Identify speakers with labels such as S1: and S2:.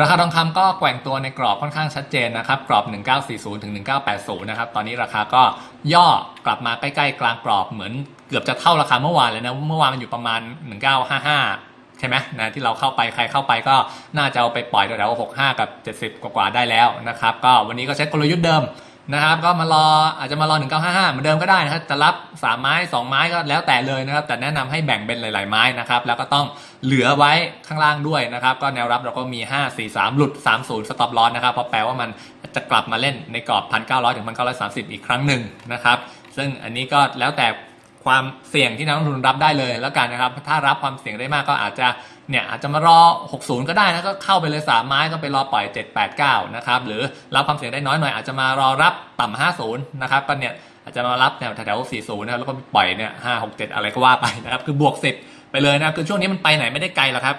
S1: ราคาทองคำก็แกว่งตัวในกรอบค่อนข้างชัดเจนนะครับ กรอบ 1940 ถึง 1980 นะครับ ตอนนี้ราคาก็ย่อกลับมาใกล้ๆ กลางกรอบเหมือนเกือบจะเท่าราคาเมื่อวานเลยนะ เมื่อวานมันอยู่ประมาณ 1955 ใช่ไหมนะที่เราเข้าไปใครเข้าไปก็น่าจะเอาไปปล่อยแถวๆ65 กับ 70 กว่าๆได้แล้วนะครับ ก็วันนี้ก็ใช้กลยุทธ์เดิม นะครับก็มารออาจจะมารอ 1955 เหมือนเดิมก็ได้นะครับจะรับ 3 ไม้ 2 ไม้ก็แล้วแต่เลยนะครับ แต่แนะนำให้แบ่งเป็นหลาย ๆ ไม้นะครับ แล้วก็ต้องเหลือไว้ข้างล่างด้วยนะครับ ก็แนวรับเราก็มี 5 4 3 หลุด 30 สต็อปลอสนะครับ เพราะแปลว่ามันจะกลับมาเล่นในกรอบ 1,900 ถึง 1,930 อีกครั้งหนึ่งนะครับ ซึ่งอันนี้ก็แล้วแต่ ความเสี่ยงที่นักลงทุนรับได้เลยแล้วกันนะครับ ถ้ารับความเสี่ยงได้มากก็อาจจะเนี่ยอาจจะมารอ 60 ก็ได้นะก็เข้าไปเลย 3 ไม้ก็ไปรอปล่อย 7 8 9 นะครับ หรือรับความเสี่ยงได้น้อยหน่อยอาจจะมารอรับต่ำ50 นะครับก็เนี่ยอาจจะมารับแนวแถวๆ40นะแล้วก็ปล่อยเนี่ย5 6 7 อะไรก็ว่าไปนะครับคือบวก 10 ไปเลยนะครับคือช่วงนี้มันไปไหนไม่ได้ไกลหรอกครับ